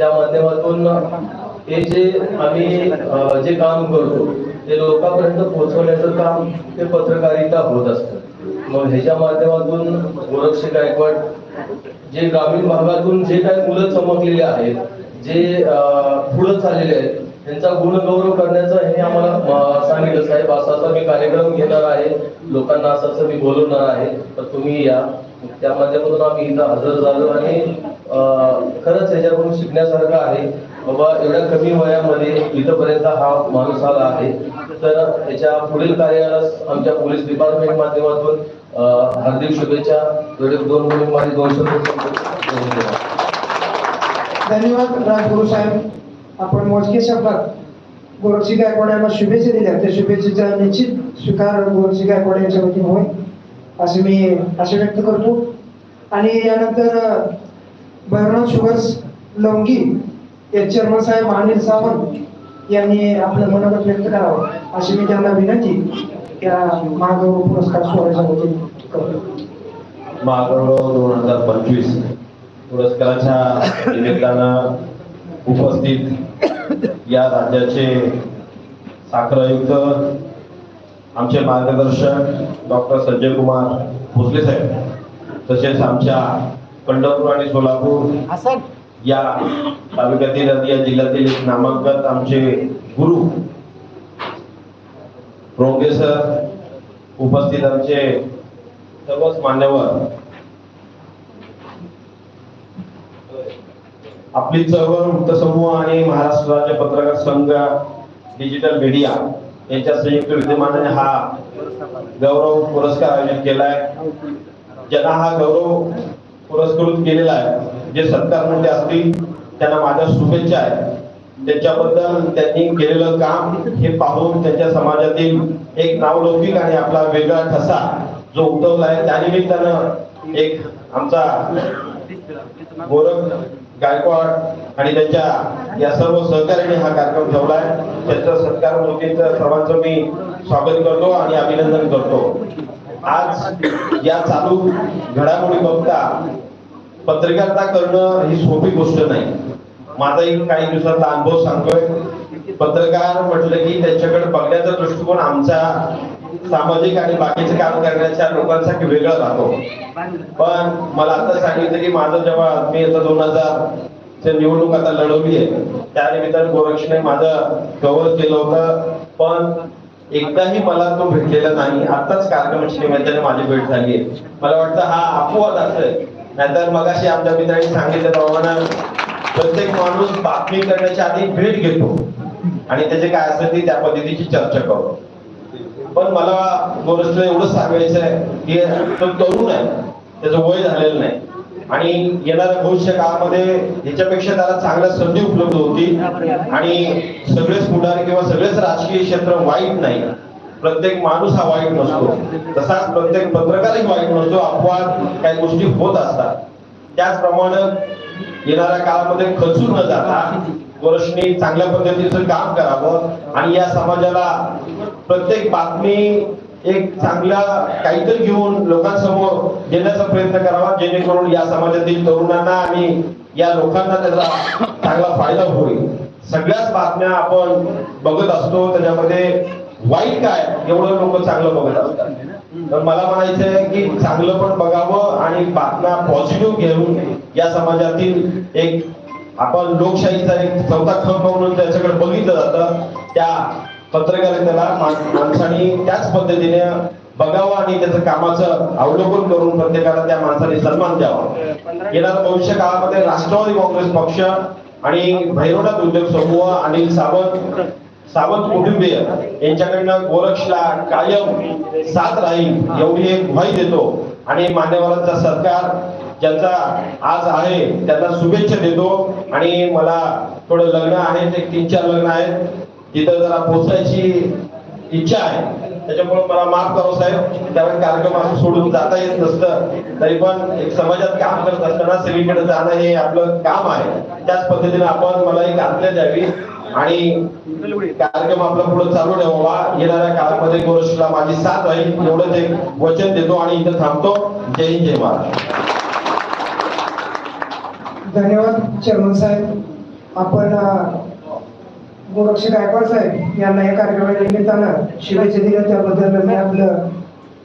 त्या माध्यमातून हे जे आम्ही जे काम करतो ते लोकांपर्यंत पोहोचवण्याचं काम ते पत्रकारिता होत असतं. मग ह्याच्या माध्यमातून गोरक्ष गायकवाड जे ग्रामीण भागातून जे काही मुलं चमकलेले आहेत जे अ, पुढं चाललेले आहेत त्यांचा गुणगौरव करण्याचं हे आम्हाला सांगितलं. साहेब असा मी कार्यक्रम घेणार आहे. लोकांना असं मी बोलवणार आहे. तर तुम्ही या. त्या माध्यमातून आम्ही इथं हजर झालो आणि खरंच याच्याकडून शिकण्यासारखं आहे. बाबा एवढ्या कमी वयामध्ये इथपर्यंत हा माणूस आला आहे. तर याच्या पुढील कार्याला आमच्या पोलीस डिपार्टमेंट माध्यमातून हार्दिक शुभेच्छा. दोन माझे दोन शब्द धन्यवाद. राजगुरु साहेब. आपण मोजके शब्दात गोरक्षी गायकवाड यांना शुभेच्छा दिल्या. त्या शुभेच्छेचा निश्चित स्वीकार गोरक्षी गायकवाड यांच्या वतीने होईल. असे मी असे व्यक्त करतो. आणि यानंतर भैरवनाथ शुगर्स लवंगी या चेअरमन साहेब अनिल सावंत यांनी आपलं मनोगत व्यक्त करावं अशी मी त्यांना विनंती त्या महागौरव पुरस्कार सोहळ्याच्या वतीने करतो. महागौरव दोन हजार पंचवीस पुरस्काराच्या निमित्तानं उपस्थित या राज्याचे साखर आयुक्त आमचे मार्गदर्शक डॉक्टर संजय कुमार भोसले साहेब तसेच आमच्या पंढरपूर आणि सोलापूर या तालुक्यातील आणि या जिल्ह्यातील एक नामांकन आमचे गुरु रोंगे सर उपस्थित आमचे सर्वच मान्यवर. आपली चळवळ वृत्त समूह आणि महाराष्ट्र राज्य पत्रकार संघ डिजिटल मीडिया यांच्या संयुक्त विद्यमानाने हा गौरव पुरस्कार आयोजित केलाय ज्यांना हा गौरव पुरस्कृत केलेला आहे जे सत्कार मोठे असतील त्यांना माझ्या शुभेच्छा आहे त्याच्याबद्दल त्यांनी केलेलं काम हे पाहून त्यांच्या समाजातील एक नावलौकिक आणि आपला वेगळा ठसा जो उमटवला आहे त्यानिमित्तानं एक आमचा गोरख गायकवाड आणि त्यांच्या या सर्व सहकार्याने हा कार्यक्रम ठेवलाय त्यांचा सत्कार मोदींचं सर्वांचं मी स्वागत करतो आणि अभिनंदन करतो. आज या चालू घडामोडी बघता पत्रकारिता करणं ही सोपी गोष्ट नाही. माझाही काही दिवसातला अनुभव सांगतोय. पत्रकार म्हटलं की त्यांच्याकडे बघण्याचा दृष्टिकोन आमचा सामाजिक आणि बाकीचे काम करण्याच्या लोकांसाठी वेगळा राहतो. पण मला आता सांगितलं की माझं जेव्हा मी आता दोन हजार निवडणूक आता लढवली आहे त्यानिमित्तानं गोरक्षने माझं कव्हर केलं होतं. पण एकदाही मला तो भेटलेला नाही. आताच कार्यक्रमाच्या निमित्ताने माझी भेट झाली आहे. मला वाटतं हा अपवाद असेल नाहीतर मगाशी आमच्या मित्रांनी सांगितल्याप्रमाणे प्रत्येक माणूस बातमी करण्याच्या आधी भेट घेतो. आणि त्याचे काय असेल ती त्या पद्धतीची चर्चा करतो. पण मला गोरक्षला एवढंच सांगायचं आहे की तो तरुण आहे. त्याचं वय झालेलं नाही. आणि येणाऱ्या भविष्य काळामध्ये ह्याच्यापेक्षा त्याला चांगल्या संधी उपलब्ध होती. आणि सगळेच पुढारी किंवा सगळेच राजकीय क्षेत्र वाईट नाही. प्रत्येक माणूस हा वाईट नसतो. तसाच प्रत्येक पत्रकारही वाईट नसतो अपवाद काही गोष्टी होत असतात. त्याचप्रमाणे येणाऱ्या काळामध्ये खचून न जाता वर्षनी चांगल्या पद्धतीचं काम करावं. आणि या समाजाला प्रत्येक बातमी एक चांगला काहीतरी घेऊन लोकांसमोर देण्याचा प्रयत्न करावा जेणेकरून या समाजातील तरुणांना आणि या लोकांना त्याचा चांगला फायदा होईल. सगळ्याच बातम्या आपण बघत असतो त्याच्यामध्ये वाईट काय एवढं लोक चांगलं बघत असतात. तर मला म्हणायचं आहे की चांगलं पण बघावं आणि बातम्या पॉझिटिव्ह घेऊन या समाजातील एक आपण लोकशाहीचा एक चौथा खंब म्हणून त्याच्याकडे बघितलं जातं. त्या पत्रकारितेला माणसाने त्याच पद्धतीने बघावं आणि त्याचं कामाचं अवलोकन करून प्रत्येकाला त्या माणसाने सन्मान द्यावा. येणार भविष्य काळामध्ये राष्ट्रवादी काँग्रेस पक्ष आणि भैरवनाथ उद्योग समूह अनिल सावंत सावंत कुटुंबीय यांच्याकडनं गोरक्षला कायम साथ राहील एवढी एक ग्वाही देतो. आणि मान्यवरांचा सत्कार ज्यांचा आज आहे त्यांना शुभेच्छा देतो. आणि मला थोडं लग्न आहे ते तीन चार लग्न आहेत. तिथं जरा पोहोचायची इच्छा आहे. त्याच्यामुळे मला माफ करो साहेब. कारण कार्यक्रम असं सोडून जाता येत नसतं. तरी पण एक समाजात काम करत असताना सगळीकडे जाणं हे आपलं काम आहे. त्याच पद्धतीने आपण मला एक आज्ञा द्यावी. आणि कार्यक्रम आपला पुढे चालू ठेवावा. येणाऱ्या काळामध्ये गोरक्षला माझी साथ राहील. एवढंच एक वचन देतो आणि इथं थांबतो. जय हिंद जय महाराज धन्यवाद चेअरमन साहेब. आपण गोरक्ष गायकवाड साहेब यांना या कार्यक्रमाच्या निमित्तानं शुभेच्छा दिल्या. त्याबद्दल मी आपलं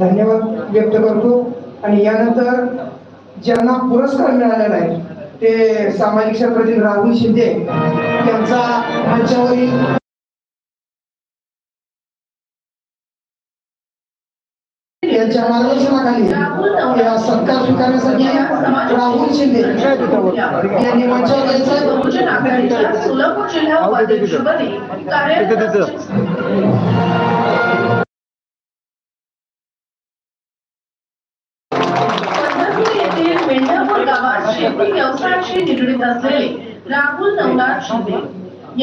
धन्यवाद व्यक्त करतो. आणि यानंतर ज्यांना पुरस्कार मिळालेला आहे ते सामाजिक क्षेत्रातील राहुल शिंदे यांचा मंचावरील यांच्या मार्गदर्शनाखाली या सत्कार स्वीकारण्यासाठी राहुल शिंदे यांनी मंचावर यायचं सोलापूर येथील शेती व्यवसायाशी निगडीत असलेले राहुल नवनाथ शिंदे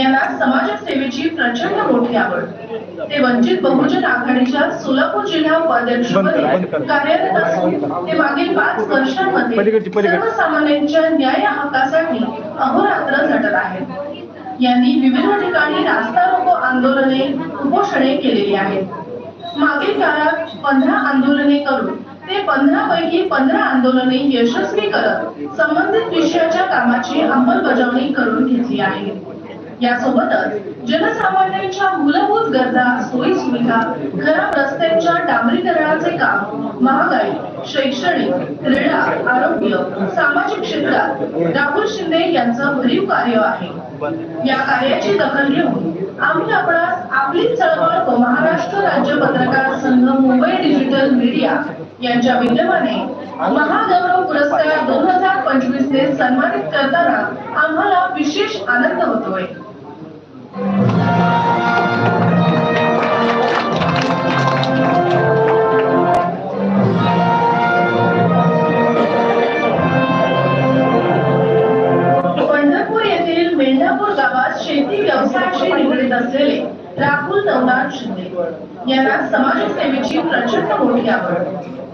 यांना समाजसेवेची प्रचंड मोठी आवड. ते वंचित बहुजन आघाडीच्या सोलापूर जिल्हा उपाध्यक्षपदी कार्यरत असून ते मागील पाच वर्षांमध्ये सर्वसामान्यांच्या न्याय हक्कासाठी अहोरात्र झटत आहेत. यांनी विविध ठिकाणी रास्ता रोको आंदोलने उपोषणे केलेली आहेत. मागील काळात पंधरा आंदोलने करून ते पंधरा पैकी पंधरा आंदोलने यशस्वी करत संबंधित विषयाच्या कामाची अंमलबजावणी करून घेतली आहे. यासोबतच जनसामान्यांच्या मूलभूत गरजा सोयी सुविधा खराब रस्त्यांच्या डांबरीकरणाचे काम महागाई शैक्षणिक क्रीडा आरोग्य सामाजिक क्षेत्रात राहुल शिंदे यांचं भरीव कार्य आहे. या कार्याची दखल घेऊन आम्ही आपणास आपली चळवळ व महाराष्ट्र राज्य पत्रकार संघ मुंबई डिजिटल मीडिया यांच्या विद्यमाने महागौरव पुरस्कार दोन हजार पंचवीस ने सन्मानित करताना आम्हाला विशेष आनंद होतोय. यांना समाजसेवेची प्रचंड मोठी आवड.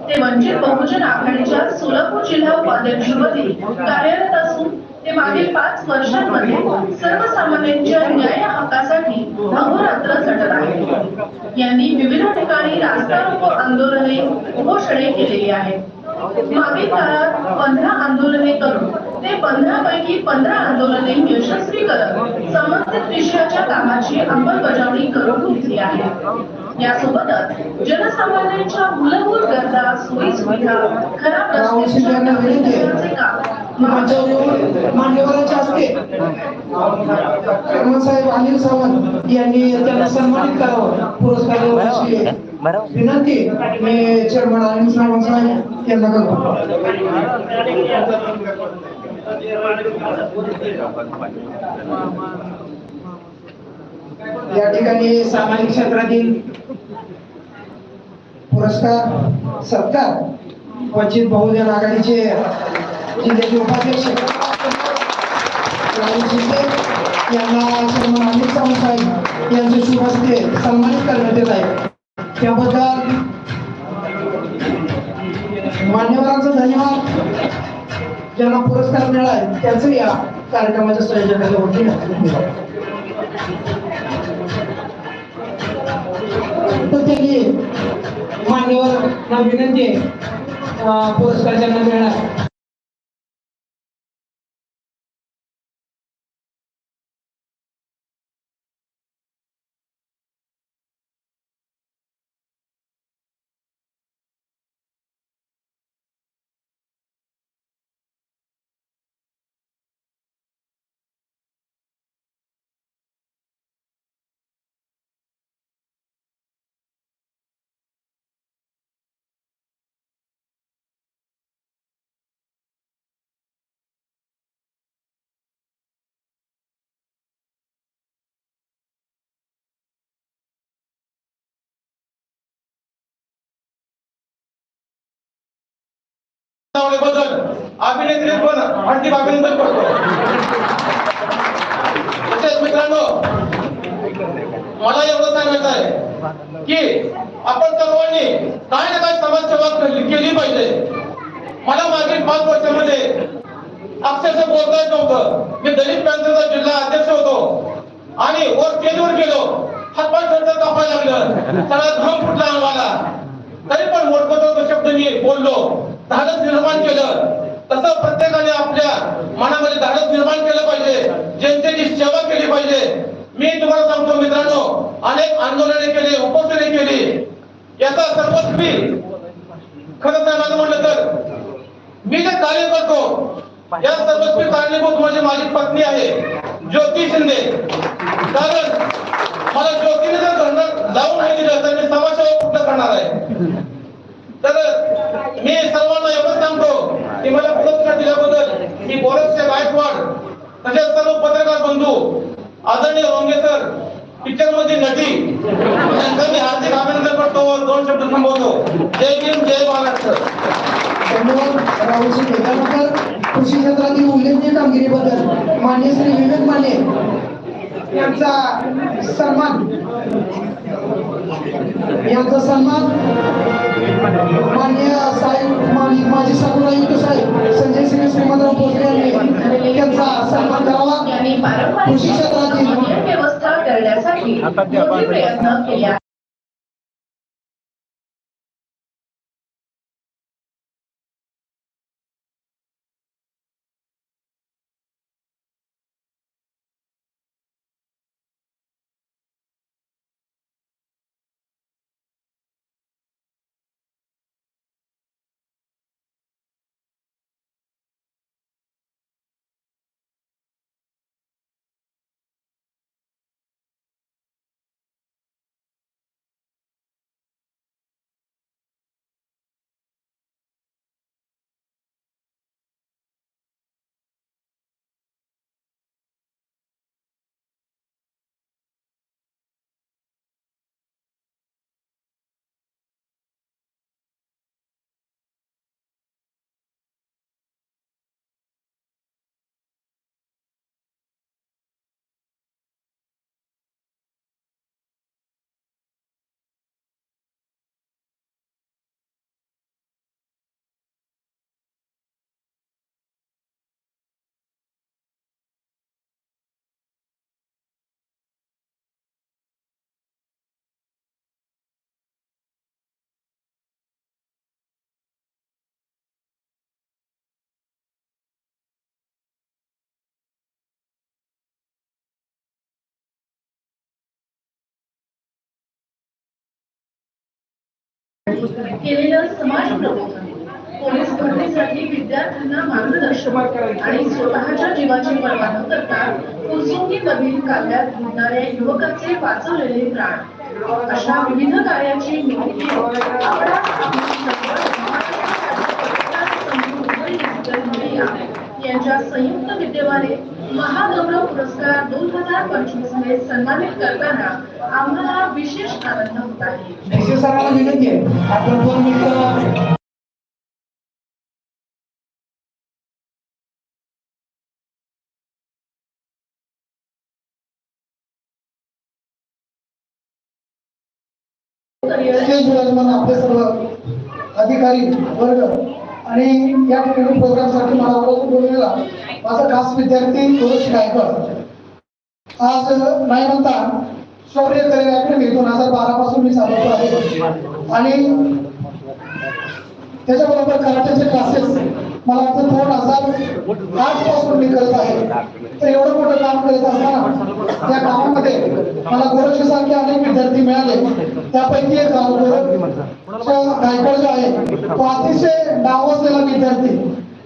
ते वंचित बहुजन आघाडीच्या सोलापूर जिल्हा उपाध्यक्षपदी कार्यरत असून ते मागील पाच वर्षांमध्ये सर्वसामान्यांच्या न्याय हक्कासाठी अहोरात्र झटत आहेत यांनी विविध ठिकाणी रास्ता रोको आंदोलने उपोषणे केलेली आहेत. काळात पंधरा आंदोलने करून ते पंधरा पैकी पंधरा आंदोलने यशस्वी करत संबंधित विषयाच्या कामाची अंमलबजावणी करून घेतली आहे. यासोबतच जनसामान्यांच्या मूलभूत गरजा सोयी सुविधा खराब. रस्त्यांचे काम मान्यवरांच्या हस्ते. साहेब अनिल सावंत यांनी त्यांना सन्मानित करावं. पुरस्कार देण्याची विनंती मी चेअरमन अनिल साहेब यांना करतो या ठिकाणी सामाजिक क्षेत्रातील पुरस्कार सत्कार वंचित बहुजन आघाडीचे जिल्ह्याचे उपाध्यक्ष यांना सन्मान अमित सावंत साहेब यांचे शुभ हस्ते सन्मानित करण्यात येत आहे. त्याबद्दल मान्यवरांचं धन्यवाद. ज्यांना पुरस्कार मिळाला त्याच या कार्यक्रमाच्या संयोजकाच्या वतीने मान्यवर विनंती अं, पुरस्कार ज्यांना मिळणार बद्दल अभिनेत्री पण हार्दिक अभिनंदन करतो तसेच मित्रांनो मला एवढं सांगायचं आहे की आपण सर्वांनी काय ना काय समाजसेवा केली पाहिजे. मला मागील पाच वर्षामध्ये अक्षरशः बोलता येत नव्हतं. मी दलित पॅन्थरचा जिल्हा अध्यक्ष होतो आणि वर स्टेजवर गेलो. हातपाय खर्च कापायला लागलं. सगळा धम फुटला आम्हाला. तरी पण मोठमोठं शब्द मी बोललो. धाडस निर्माण केलं. तसं प्रत्येकाने आपल्या मनामध्ये धाडस निर्माण केलं पाहिजे. जनतेची सेवा केली पाहिजे. मी तुम्हाला सांगतो मित्रांनो अनेक आंदोलने केली उपोषणे केली. याचा सर्वस्वी खर सांगायचं म्हटलं तर. मी जे कार्य करतो या सर्वस्वी कारणीभूत म्हणजे माझी पत्नी आहे ज्योती शिंदे. कारण मला ज्योतीने जर घडणं लावून नाही दिलं तर मी समाजसेवा कुठं करणार आहे? तर मी सर्वांना एवढं सांगतो की मला पुरस्कार दिल्याबद्दल मी बोरसचे गायकवाड तसेच सर्व पत्रकार बंधू आदरणीय रोंगे सर पिक्चरमध्ये नटी त्यांचं मी हार्दिक अभिनंदन करतो दोन शब्द थांबवतो. जय भीम जय महाराष्ट्र. धन्यवाद. राहुलजी त्यानंतर कृषी क्षेत्रातील उल्लेखनीय कामगिरीबद्दल मान्य श्री विवेक माने यांचा सन्मान. यांचा सन्मान मान्य साहेब माजी माजी साहेब आयुक्त साहेब संजय सिंह श्रीमंतराव भोसले यांनी त्यांचा सन्मान करावा. कृषी क्षेत्रातील व्यवस्था करण्यासाठी प्रयत्न केले केलेलं समाज पोलीस भरतीसाठी विद्यार्थ्यांना मार्गदर्शन. आणि स्वतःच्या जीवाची पर्वा न करता कुलसुंगीमधील कार्यात घडणाऱ्या युवकाचे वाचवलेले प्राण. अशा विविध कार्याची माहिती आपण आपली चळवळ महाराष्ट्र राज्य पत्रकार संघ मुंबई डिजिटल मीडिया यांच्या संयुक्त विद्यमाने महागौरव पुरस्कार दोन हजार पंचवीस ने सन्मानित करताना आम्हाला विशेष आनंद होत आहे. देशे सरांना विनंती आहे. आपण दोन मिनिटं स्टेज विराजमान आपले सर्व अधिकारी वर्ग आणि या ठिकाणी प्रोग्रामसाठी मला आवर्जून बोललेला माझा खास विद्यार्थी सुरेश गायकर आज नाही म्हणता शौर्य करिअर अकॅडमी दोन हजार बारा पासून मी चालवतो आहे. आणि त्याच्याबरोबर कराटेचे क्लासेस मला वाटतं दोन हजार आजपासून मी करत आहे. तर एवढं मोठं काम करत असताना त्या कामामध्ये मला गोरक्षसारखे अनेक विद्यार्थी मिळाले. त्यापैकी एक गाव गोरखच्या गायकवाड जो आहे तो अतिशय नावाजलेला विद्यार्थी.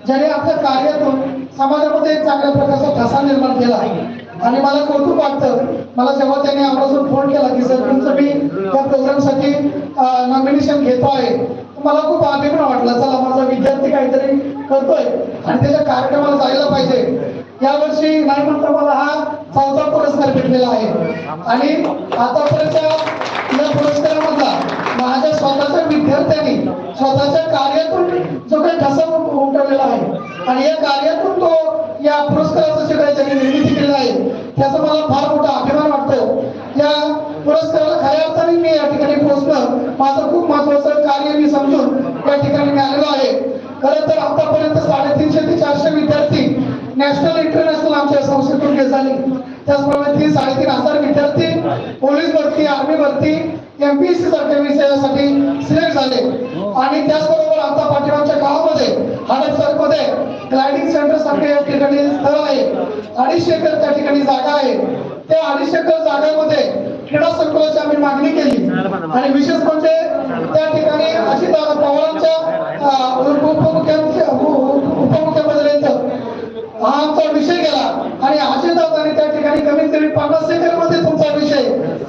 ज्याने आपल्या कार्यातून समाजामध्ये एक चांगल्या प्रकारचा ठसा निर्माण केला. आणि मला कौतुक वाटतं मला जेव्हा त्यांनी आम्हाला फोन केला की सर तुमचं मी त्या प्रोग्रामसाठी नॉमिनेशन घेतो आहे. मला खूप अभिमान वाटला चला माझा विद्यार्थी काहीतरी करतोय. आणि त्याच्या कार्यक्रमाला जायला पाहिजे. यावर्षी नाही म्हणता मला हा चौथा पुरस्कार भेटलेला आहे. आणि आतापर्यंत या पुरस्कारामधला माझ्या स्वतःच्या विद्यार्थ्यांनी स्वतःच्या कार्यातून जो काही ठसा उमटवलेला आहे. आणि या कार्यातून तो या पुरस्काराचं जे काही त्यांनी निर्मिती केलेली आहे त्याचा मला फार मोठा अभिमान वाटतो या पुरस्काराला खऱ्या अर्थाने मी या ठिकाणी पोहोचणं माझं खूप महत्वाचं कार्य मी समजून या ठिकाणी मी आलेलो आहे झालं तर आतापर्यंत साडेतीनशे ते चारशे विद्यार्थी नॅशनल इंटरनॅशनल आमच्या संस्थेतून झाले. त्याचप्रमाणे तीन साडेतीन हजार विद्यार्थी पोलीस भरती आर्मी भरती एमपीएससी सारख्या विषयासाठी सिलेक्ट झाले. आणि त्याचबरोबर आता पाठीमागच्या गावामध्ये हडपसरमध्ये ग्लायडिंग सेंटर सारखे या ठिकाणी स्थळ आहे. अडीचशे एकर त्या ठिकाणी जागा आहे. त्या अडीचशे एकर जागेमध्ये क्रीडा संकुलाची आम्ही मागणी केली. आणि विशेष म्हणजे त्या ठिकाणी अशी पवारांच्या उपमुख्यमंत्री उपमुख्यमंत्र्यांचं हा आमचा विषय आणि अजित दादाने त्या ठिकाणी कमीत कमी पन्नास सेकंडमध्ये तुमचा विषय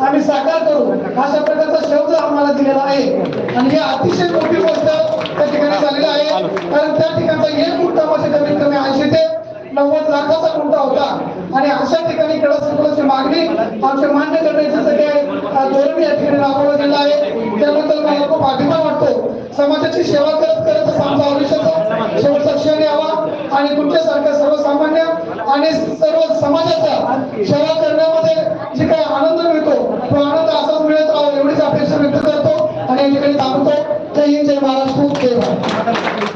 आम्ही साकार करू. अशा प्रकारचा शब्द आम्हाला दिलेला आहे. आणि ही अतिशय मोठी गोष्ट त्या ठिकाणी झालेली आहे. कारण त्या ठिकाणचा एक गुंठा म्हणजे कमीत कमी ऐंशी ते नव्वद लाखाचा गुंठा होता. आणि अशा ठिकाणी कडक मागणी आमच्या मान्य करण्यासाठी धोरण या ठिकाणी राबवलं गेलं आहे. त्याबद्दल मला खूप अभिमान वाटतो. समाजाची सेवा करत करत आमचा आयुष्याचा शेवटचा क्षण यावा. आणि तुमच्यासारख्या सर्वसामान्य आणि सर्व समाजाचा सेवा करण्यामध्ये जे काही आनंद मिळतो तो आनंद असाच मिळत राहावा एवढीच अपेक्षा व्यक्त करतो. आणि या ठिकाणी थांबतो जय हिंद जय महाराष्ट्र. खूप जय